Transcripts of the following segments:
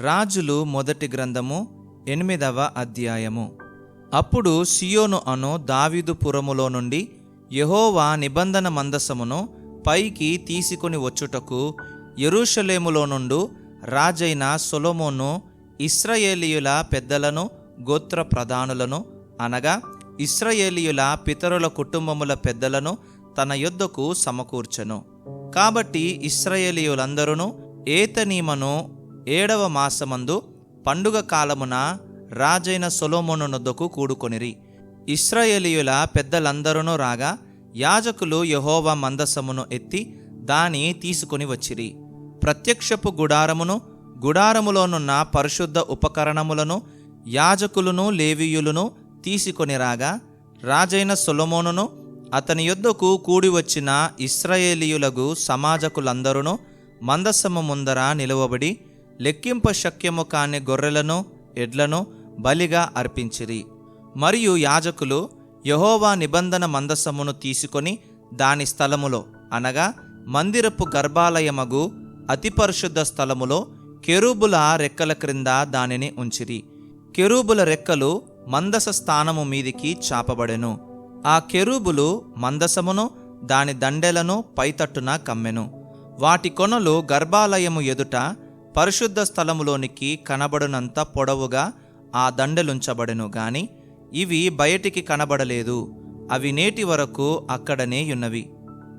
రాజులు మొదటి గ్రంథము ఎనిమిదవ అధ్యాయము. అప్పుడు సియోను అను దావీదు పురములో నుండి యెహోవా నిబంధన మందసమును పైకి తీసుకొని వచ్చుటకు యెరూషలేములో నుండు రాజైన సొలొమోను ఇస్రయేలీయుల పెద్దలను గోత్ర ప్రధానులను అనగా ఇస్రయేలీయుల పితరుల కుటుంబముల పెద్దలను తన యొద్దకు సమకూర్చెను. కాబట్టి ఇస్రయేలీయులందరూ ఏతనీమను ఏడవ మాసమందు పండుగ కాలమున రాజైన సొలొమోను నొద్దకు కూడుకొనిరి. ఇస్రాయేలీయుల పెద్దలందరూ రాగా యాజకులు యహోవా మందసమును ఎత్తి దాని తీసుకొని వచ్చిరి. ప్రత్యక్షపు గుడారమును గుడారములోనున్న పరిశుద్ధ ఉపకరణములను యాజకులను లేవీయులను తీసుకొని రాగా రాజైన సొలమోనును అతని యొద్దకు కూడి వచ్చిన ఇస్రాయేలీయులకు సమాజకులందరూ మందసము ముందర నిలువబడి లెక్కింప శక్యము కాని గొర్రెలను ఎడ్లను బలిగా అర్పించిరి. మరియు యాజకులు యహోవా నిబంధన మందసమును తీసుకొని దాని స్థలములో అనగా మందిరపు గర్భాలయమగు అతి పరిశుద్ధ స్థలములో కెరూబుల రెక్కల క్రింద దానిని ఉంచిరి. కెరూబుల రెక్కలు మందస స్థానము మీదికి చాపబడెను. ఆ కెరూబులు మందసమును దాని దండెలను పైతట్టున కమ్మెను. వాటి కొనలు గర్భాలయము ఎదుట పరిశుద్ధ స్థలములోనికి కనబడునంత పొడవుగా ఆ దండలుంచబడెను గాని ఇవి బయటికి కనబడలేదు. అవి నేటి వరకు అక్కడనే ఉన్నవి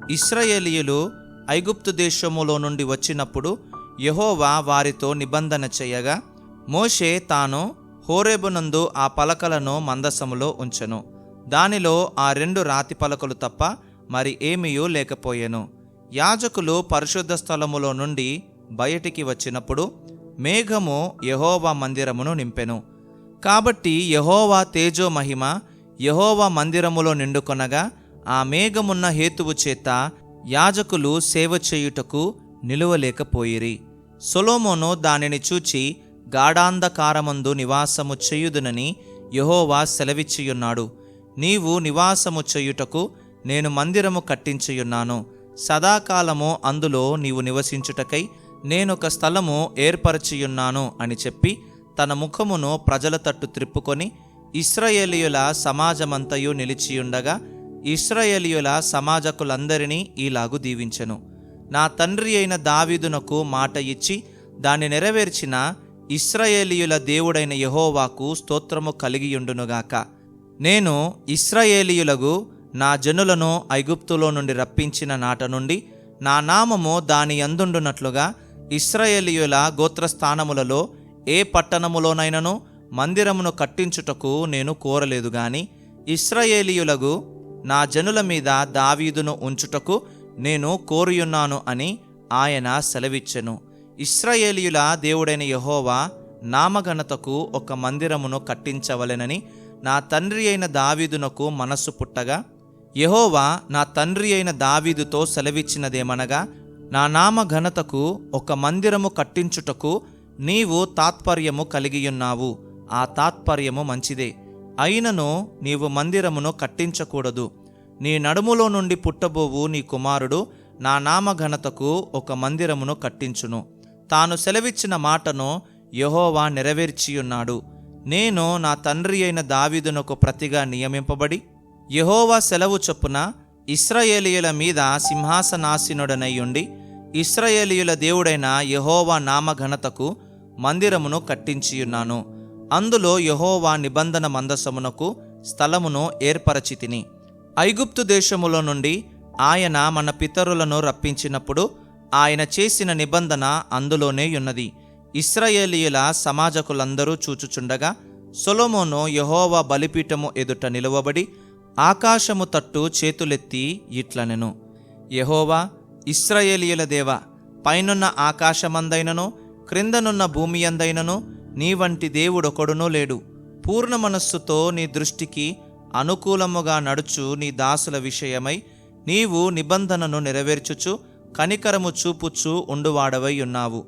ఇస్రాయేలీయులు ఐగుప్తు దేశములో నుండి వచ్చినప్పుడు యహోవా వారితో నిబంధన చేయగా మోషే తాను హోరేబునందు ఆ పలకలను మందసములో ఉంచెను. దానిలో ఆ రెండు రాతి పలకలు తప్ప మరి ఏమీయూ లేకపోయెను. యాజకులు పరిశుద్ధ స్థలములో నుండి బయటికి వచ్చినప్పుడు మేఘము యహోవా మందిరమును నింపెను. కాబట్టి యహోవా తేజో మహిమ యెహోవా మందిరములో నిండుకొనగా ఆ మేఘమున్న హేతువు చేత యాజకులు సేవ చేయుటకు నిలువలేకపోయిరి. సొలోమోను దానిని చూచి గాఢాంధకారమందు నివాసము చేయుదునని యహోవా సెలవిచ్చియున్నాడు. నీవు నివాసము చేయుటకు నేను మందిరము కట్టించియున్నాను. సదాకాలము అందులో నీవు నివసించుటకై నేనొక స్థలము ఏర్పరచియున్నాను అని చెప్పి తన ముఖమును ప్రజల తట్టు త్రిప్పుకొని ఇస్రాయేలీయుల సమాజమంతయు నిలిచియుండగా ఇస్రాయేలీయుల సమాజకులందరినీ ఈలాగు దీవించెను. నా తండ్రి అయిన దావీదునకు మాట ఇచ్చి దాన్ని నెరవేర్చిన ఇస్రాయేలీయుల దేవుడైన యెహోవాకు స్తోత్రము కలిగియుండునుగాక నేను ఇస్రాయేలీయులకు నా జనులను ఐగుప్తులో నుండి రప్పించిన నాట నుండి నా నామము దాని అందుండునట్లుగా ఇస్రాయేలీయుల గోత్రస్థానములలో ఏ పట్టణములోనైనను మందిరమును కట్టించుటకు నేను కోరలేదు గాని ఇస్రాయేలీయులకు నా జనుల మీద దావీదును ఉంచుటకు నేను కోరియున్నాను అని ఆయన సెలవిచ్చెను. ఇస్రాయేలీయుల దేవుడైన యహోవా నామఘనతకు ఒక మందిరమును కట్టించవలెనని నా తండ్రి అయిన దావీదునకు మనస్సు పుట్టగా యహోవా నా తండ్రి అయిన దావీదుతో సెలవిచ్చినదేమనగా నా నామ ఘనతకు ఒక మందిరము కట్టించుటకు నీవు తాత్పర్యము కలిగియున్నావు. ఆ తాత్పర్యము మంచిదే. అయినను నీవు మందిరమును కట్టించకూడదు. నీ నడుములో నుండి పుట్టబోవు నీ కుమారుడు నా నామ ఘనతకు ఒక మందిరమును కట్టించును. తాను సెలవిచ్చిన మాటను యహోవా నెరవేర్చియున్నాడు. నేను నా తండ్రి అయిన దావీదునకు ప్రతిగా నియమింపబడి యహోవా సెలవు చొప్పున ఇస్రాయేలీయుల మీద సింహాసనాసీనుడనై ఉండి ఇస్రాయేలీయుల దేవుడైన యహోవా నామఘనతకు మందిరమును కట్టించియున్నాను. అందులో యహోవా నిబంధన మందసమునకు స్థలమును ఏర్పరచితిని. ఐగుప్తు దేశములో నుండి ఆయన మన పితరులను రప్పించినప్పుడు ఆయన చేసిన నిబంధన అందులోనే ఉన్నది. ఇస్రాయేలీయుల సమాజకులందరూ చూచుచుండగా సొలోమోను యహోవా బలిపీఠము ఎదుట నిలువబడి ఆకాశము తట్టు చేతులెత్తి ఇట్లనెను. యహోవా ఇస్రయేలీయుల దేవ పైనున్న ఆకాశమందైనను క్రిందనున్న భూమి అందైనను నీ వంటి దేవుడొకడునూ లేడు. పూర్ణ మనస్సుతో నీ దృష్టికి అనుకూలముగా నడుచు నీ దాసుల విషయమై నీవు నిబంధనను నెరవేర్చుచు కనికరము చూపుచు ఉండువాడవై ఉన్నావు.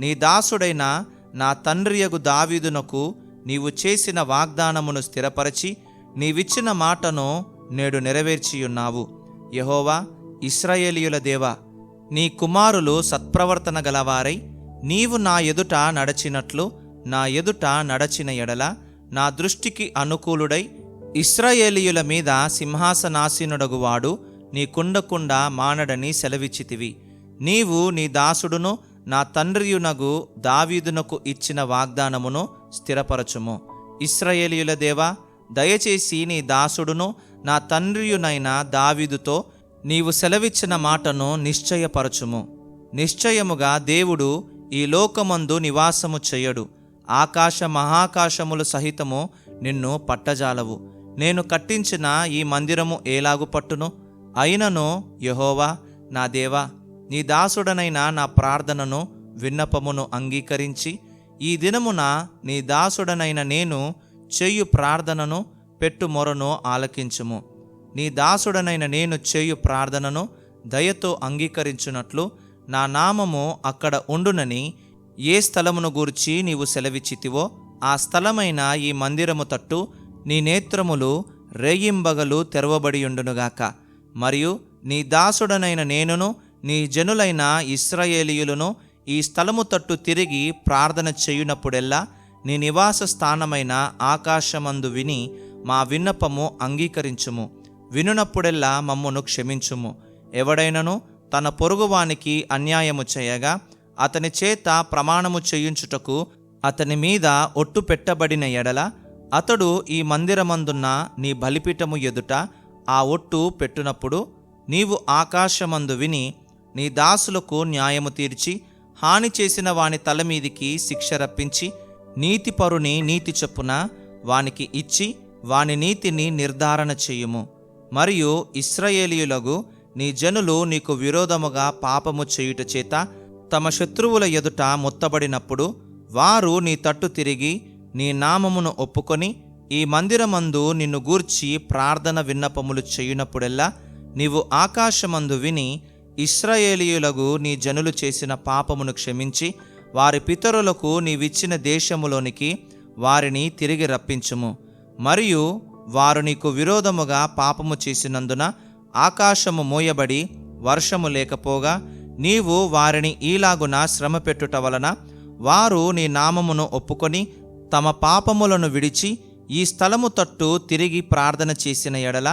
నీ దాసుడైన నా తండ్రియగు దావీదునకు నీవు చేసిన వాగ్దానమును స్థిరపరచి నీవిచ్చిన మాటను నేడు నెరవేర్చియున్నావు. యహోవా ఇస్రాయేలీయుల దేవా నీ కుమారులు సత్ప్రవర్తన గలవారై నీవు నా ఎదుట నడచినట్లు నా ఎదుట నడచిన ఎడల నా దృష్టికి అనుకూలుడై ఇస్రాయేలీయుల మీద సింహాసనాసీనుడగువాడు నీ కుండకుండా మానడని సెలవిచ్చితివి. నీవు నీ దాసుడును నా తండ్రియునగు దావీదునకు ఇచ్చిన వాగ్దానమును స్థిరపరచుము. ఇస్రాయేలీయుల దేవా దయచేసి నీ దాసుడును నా తండ్రియునైన దావీదుతో నీవు సెలవిచ్చిన మాటను నిశ్చయపరచుము. నిశ్చయముగా దేవుడు ఈ లోకమందు నివాసము చేయడు. ఆకాశ మహాకాశములు సహితము నిన్ను పట్టజాలవు. నేను కట్టించిన ఈ మందిరము ఏలాగు పట్టును? అయినను యహోవా నా దేవా నీ దాసుడనైన నా ప్రార్థనను విన్నపమును అంగీకరించి ఈ దినమున నీ దాసుడనైన నేను చెయ్యు ప్రార్థనను పెట్టు మొరను ఆలకించుము. నీ దాసుడనైన నేను చేయు ప్రార్థనను దయతో అంగీకరించున్నట్లు నా నామము అక్కడ ఉండునని ఏ స్థలమును గూర్చి నీవు సెలవిచ్చితివో ఆ స్థలమైన ఈ మందిరము తట్టు నీ నేత్రములు రేయింబగలు తెరవబడియుండునుగాక. మరియు నీ దాసుడనైన నేనును నీ జనులైన ఇస్రాయేలీయులను ఈ స్థలము తట్టు తిరిగి ప్రార్థన చేయునప్పుడెల్లా నీ నివాస స్థానమైన ఆకాశమందు విని మా విన్నపము అంగీకరించుము. వినునప్పుడెల్లా మమ్మును క్షమించుము. ఎవడైనను తన పొరుగువానికి అన్యాయము చేయగా అతని చేత ప్రమాణము చేయించుటకు అతని మీద ఒట్టు పెట్టబడిన ఎడల అతడు ఈ మందిరమందున్న నీ బలిపీఠము ఎదుట ఆ ఒట్టు పెట్టునప్పుడు నీవు ఆకాశమందు విని నీ దాసులకు న్యాయము తీర్చి హాని చేసిన వాని తల మీదికి శిక్ష రప్పించి నీతిపరుని నీతి చొప్పున వానికి ఇచ్చి వాని నీతిని నిర్ధారణ చేయుము. మరియు ఇస్రాయేలీయులగు నీ జనులు నీకు విరోధముగా పాపము చేయుట చేత తమ శత్రువుల ఎదుట మొత్తబడినప్పుడు వారు నీ తట్టు తిరిగి నీ నామమును ఒప్పుకొని ఈ మందిరమందు నిన్ను గూర్చి ప్రార్థన విన్నపములు చేయునప్పుడెల్లా నీవు ఆకాశమందు విని ఇస్రాయేలీయులకు నీ జనులు చేసిన పాపమును క్షమించి వారి పితరులకు నీవిచ్చిన దేశములోనికి వారిని తిరిగి రప్పించుము. మరియు వారు నీకు విరోధముగా పాపము చేసినందున ఆకాశము మోయబడి వర్షము లేకపోగా నీవు వారిని ఈలాగున శ్రమ పెట్టుట వలన వారు నీ నామమును ఒప్పుకొని తమ పాపములను విడిచి ఈ స్థలము తట్టు తిరిగి ప్రార్థన చేసిన ఎడల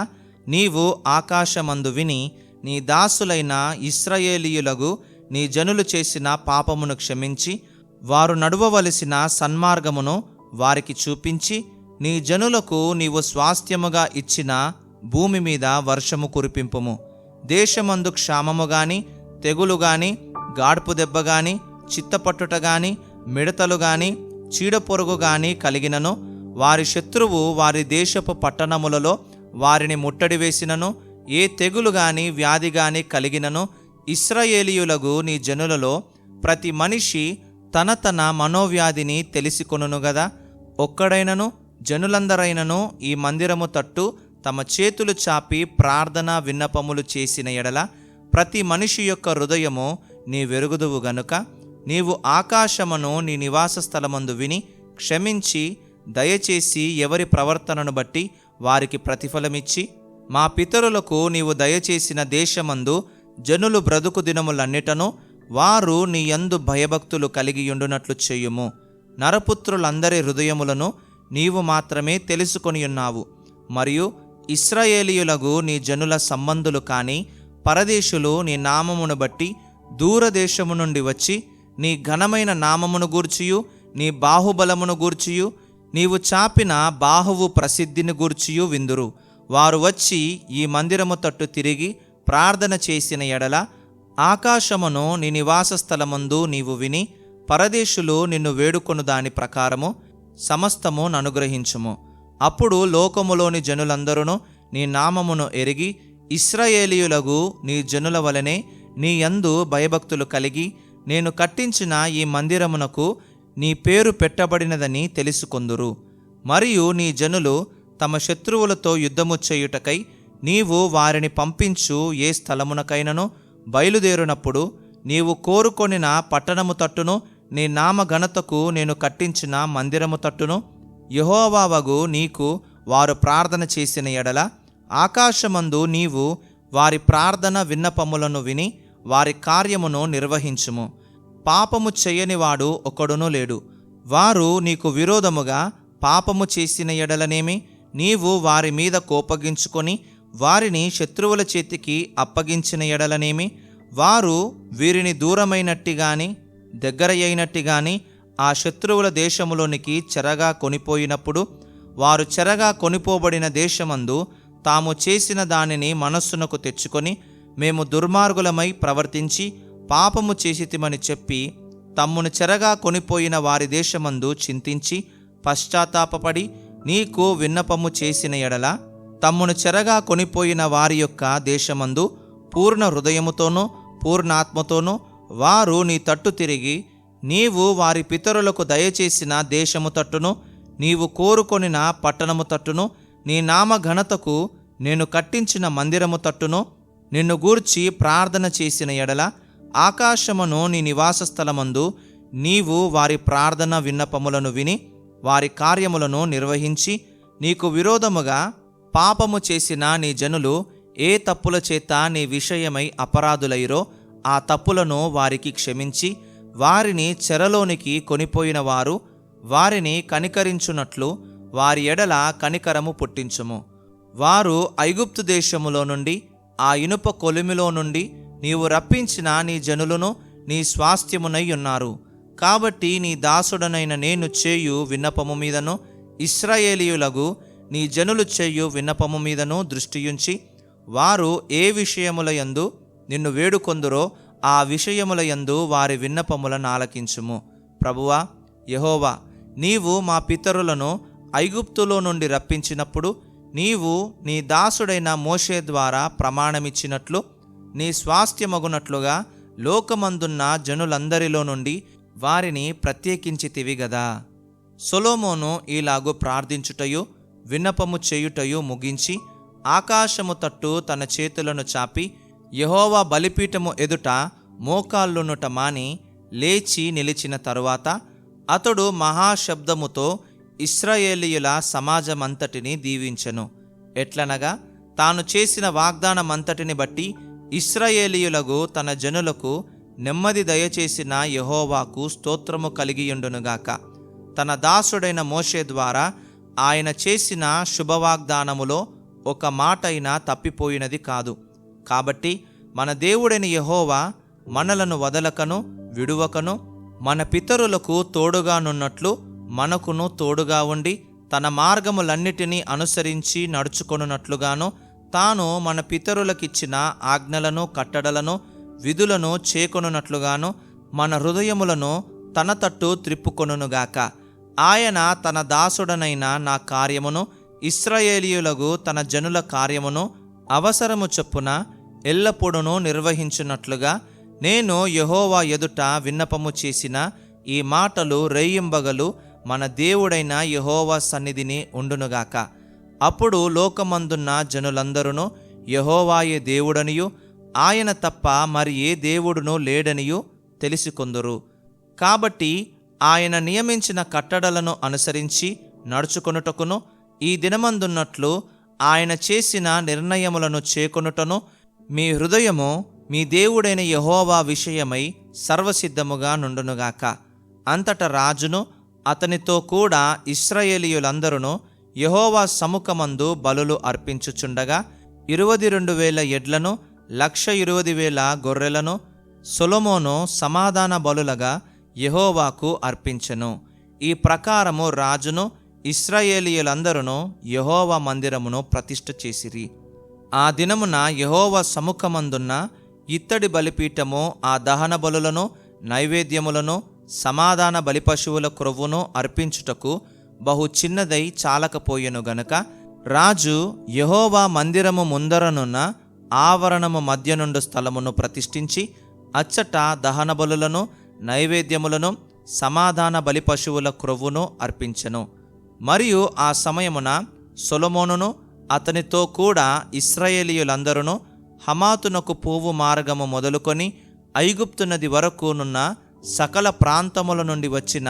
నీవు ఆకాశమందు విని నీ దాసులైన ఇస్రయేలీయులగు నీ జనులు చేసిన పాపమును క్షమించి వారు నడువవలసిన సన్మార్గమును వారికి చూపించి నీ జనులకు నీవు స్వాస్థ్యముగా ఇచ్చిన భూమి మీద వర్షము కురిపింపుము. దేశమందు క్షామము గాని తెగులు గాని గాడ్పు దెబ్బ గాని చిత్తపట్టుట గాని మిడతలు గాని చీడపొరుగు గాని కలిగినను. వారి శత్రువు వారి దేశపు పట్టణములలో వారిని ముట్టడి వేసినను. ఏ తెగులు గాని వ్యాధి గాని కలిగినను. ఇస్రాయేలీయులకు నీ జనులలో ప్రతి మనిషి తన తన మనోవ్యాధిని తెలిసికొనును గదా. ఒక్కడైనను జనులందరైనను ఈ మందిరము తట్టు తమ చేతులు చాపి ప్రార్థన విన్నపములు చేసిన ఎడల ప్రతి మనిషి యొక్క హృదయము నీ వెరుగుదువు గనుక నీవు ఆకాశమును నీ నివాస స్థలమందు విని క్షమించి దయచేసి ఎవరి ప్రవర్తనను బట్టి వారికి ప్రతిఫలమిచ్చి మా పితరులకు నీవు దయచేసిన దేశమందు జనులు బ్రతుకు దినములన్నిటను వారు నీ యందు భయభక్తులు కలిగియుండునట్లు చేయుము. నరపుత్రులందరి హృదయములను నీవు మాత్రమే తెలుసుకొని ఉన్నావు. మరియు ఇస్రాయేలీయులకు నీ జనుల సంబంధులు కాని పరదేశులు నీ నామమును బట్టి దూరదేశము నుండి వచ్చి నీ ఘనమైన నామమును గూర్చియు నీ బాహుబలమును గూర్చియు నీవు చాపిన బాహువు ప్రసిద్ధిని గూర్చియు విందురు. వారు వచ్చి ఈ మందిరము తట్టు తిరిగి ప్రార్థన చేసిన ఎడల ఆకాశమును నీ నివాస స్థలమందు నీవు విని పరదేశులు నిన్ను వేడుకొను దాని ప్రకారము సమస్తము ననుగ్రహించుము అప్పుడు లోకములోని జనులందరూ నీ నామమును ఎరిగి ఇస్రాయేలీయులగు నీ జనుల వలనే నీ యందు భయభక్తులు కలిగి నేను కట్టించిన ఈ మందిరమునకు నీ పేరు పెట్టబడినదని తెలుసుకొందురు. మరియు నీ జనులు తమ శత్రువులతో యుద్ధము చేయుటకై నీవు వారిని పంపించు ఏ స్థలమునకైనను బయలుదేరినప్పుడు నీవు కోరుకొనిన పట్టణము తట్టును నీ నామ ఘనతకు నేను కట్టించిన మందిరము తట్టును యహోవావగు నీకు వారు ప్రార్థన చేసిన ఎడల ఆకాశమందు నీవు వారి ప్రార్థన విన్నపములను విని వారి కార్యమును నిర్వహించుము. పాపము చేయనివాడు ఒకడునూ లేడు. వారు నీకు విరోధముగా పాపము చేసిన ఎడలనేమి? నీవు వారి మీద కోపగించుకొని వారిని శత్రువుల చేతికి అప్పగించిన ఎడలనేమి? వారు వీరిని దూరమైనట్టి గాని దగ్గర ఆ శత్రువుల దేశములోనికి చెరగా కొనిపోయినప్పుడు వారు చెరగా కొనిపోబడిన దేశమందు తాము చేసిన దానిని మనస్సునకు తెచ్చుకొని మేము దుర్మార్గులమై ప్రవర్తించి పాపము చేసితిమని చెప్పి తమ్మును చెరగా కొనిపోయిన వారి దేశమందు చింతించి పశ్చాత్తాపపడి నీకు విన్నపము చేసిన ఎడల తమ్మును చెరగా కొనిపోయిన వారి యొక్క దేశమందు పూర్ణ హృదయముతోనూ పూర్ణాత్మతోనూ వారు నీ తట్టు తిరిగి నీవు వారి పితరులకు దయచేసిన దేశము తట్టును నీవు కోరుకొనిన పట్టణము తట్టును నీ నామ ఘనతకు నేను కట్టించిన మందిరము తట్టును నిన్ను గూర్చి ప్రార్థన చేసిన ఎడల ఆకాశమును నీ నివాస స్థలమందు నీవు వారి ప్రార్థన విన్నపములను విని వారి కార్యములను నిర్వహించి నీకు విరోధముగా పాపము చేసిన నీ జనులు ఏ తప్పుల చేత నీ విషయమై అపరాధులైరో ఆ తప్పులను వారికి క్షమించి వారిని చెరలోనికి కొనిపోయిన వారు వారిని కనికరించున్నట్లు వారి ఎడల కనికరము పుట్టించుము. వారు ఐగుప్తు దేశములో నుండి ఆ ఇనుప కొలిమిలో నుండి నీవు రప్పించిన నీ జనులను నీ స్వాస్థ్యమునై ఉన్నారు. కాబట్టి నీ దాసుడనైన నేను చేయు విన్నపము మీదను ఇస్రాయేలీయులగు నీ జనులు చేయు విన్నపము మీదను దృష్టియుంచి వారు ఏ విషయముల యందు నిన్ను వేడుకొందురో ఆ విషయముల యందు వారి విన్నపములను ఆలకించుము ప్రభువా యహోవా నీవు మా పితరులను ఐగుప్తులో నుండి రప్పించినప్పుడు నీవు నీ దాసుడైన మోషే ద్వారా ప్రమాణమిచ్చినట్లు నీ స్వాస్థ్యమగునట్లుగా లోకమందున్న జనులందరిలో నుండి వారిని ప్రత్యేకించితివి గదా. సొలోమోను ఇలాగు ప్రార్థించుటయు విన్నపము చేయుటయు ముగించి ఆకాశము తట్టు తన చేతులను చాపి యహోవా బలిపీఠము ఎదుట మోకాళ్ళునుట మాని లేచి నిలిచిన తరువాత అతడు మహాశబ్దముతో ఇస్రాయేలీయుల సమాజమంతటిని దీవించెను. ఎట్లనగా తాను చేసిన వాగ్దానమంతటిని బట్టి ఇస్రాయేలీయులకు తన జనులకు నెమ్మది దయచేసిన యహోవాకు స్తోత్రము కలిగియుండునుగాక. తన దాసుడైన మోషే ద్వారా ఆయన చేసిన శుభవాగ్దానములో ఒక మాటైనా తప్పిపోయినది కాదు. కాబట్టి మన దేవుడైన యహోవా మనలను వదలకను విడువకను మన పితరులకు తోడుగానున్నట్లు మనకును తోడుగా ఉండి తన మార్గములన్నిటినీ అనుసరించి నడుచుకొనున్నట్లుగాను తాను మన పితరులకిచ్చిన ఆజ్ఞలను కట్టడలను విధులను చేకొనున్నట్లుగాను మన హృదయములను తన తట్టు త్రిప్పుకొనుగాక ఆయన తన దాసుడనైన నా కార్యమును ఇస్రాయేలీయులకు తన జనుల కార్యమును అవసరము చొప్పున ఎల్లప్పుడూ నిర్వహించున్నట్లుగా నేను యహోవా ఎదుట విన్నపము చేసిన ఈ మాటలు రేయింబగలు మన దేవుడైన యహోవా సన్నిధిని ఉండునుగాక. అప్పుడు లోకమందున్న జనులందరూ యహోవాయే దేవుడనియు ఆయన తప్ప మరి ఏ దేవుడునూ లేడనియు తెలుసుకొందురు. కాబట్టి ఆయన నియమించిన కట్టడలను అనుసరించి నడుచుకొనుటకును ఈ దినమందున్నట్లు ఆయన చేసిన నిర్ణయములను చేకొనుటను మీ హృదయము మీ దేవుడైన యహోవా విషయమై సర్వసిద్ధముగా నుండునుగాక. అంతట రాజును అతనితో కూడా ఇస్రాయేలీయులందరూ యహోవా సముఖమందు బలులు అర్పించుచుండగా ఇరువది రెండు వేల ఎడ్లను లక్ష ఇరువది వేల గొర్రెలను సొలొమోను సమాధాన బలులగా యహోవాకు అర్పించెను. ఈ ప్రకారము రాజును ఇస్రాయేలీయులందరూ యహోవా మందిరమును ప్రతిష్ఠ చేసిరి. ఆ దినమున యహోవా సముఖమందున్న ఇత్తడి బలిపీఠము ఆ దహన బలులను నైవేద్యములను సమాధాన బలిపశువుల క్రొవ్వును అర్పించుటకు బహు చిన్నదై చాలకపోయెను గనుక రాజు యహోవా మందిరము ముందరనున్న ఆవరణము మధ్య నుండి స్థలమును ప్రతిష్ఠించి అచ్చట దహన బలులను నైవేద్యములను సమాధాన బలిపశువుల క్రొవ్వును అర్పించెను. మరియు ఆ సమయమున సొలమోనును అతనితో కూడా ఇస్రాయేలీయులందరూ హమాతునకు పువ్వు మార్గము మొదలుకొని ఐగుప్తు నది వరకునున్న సకల ప్రాంతముల నుండి వచ్చిన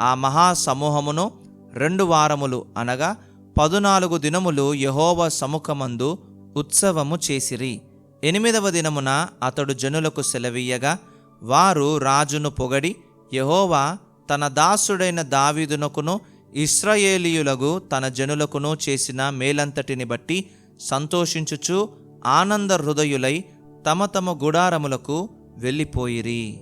ఆ మహాసమూహమును రెండు వారములు అనగా పదునాలుగు దినములు యహోవ సముఖమందు ఉత్సవము చేసిరి. ఎనిమిదవ దినమున అతడు జనులకు సెలవీయగా వారు రాజును పొగడి యహోవా తన దాసుడైన దావీదునకును ఇస్రాయేలీయులకు తన జనులకును చేసిన మేలంతటిని బట్టి సంతోషించుచు ఆనంద హృదయులై తమ తమ గుడారములకు వెళ్ళిపోయిరి.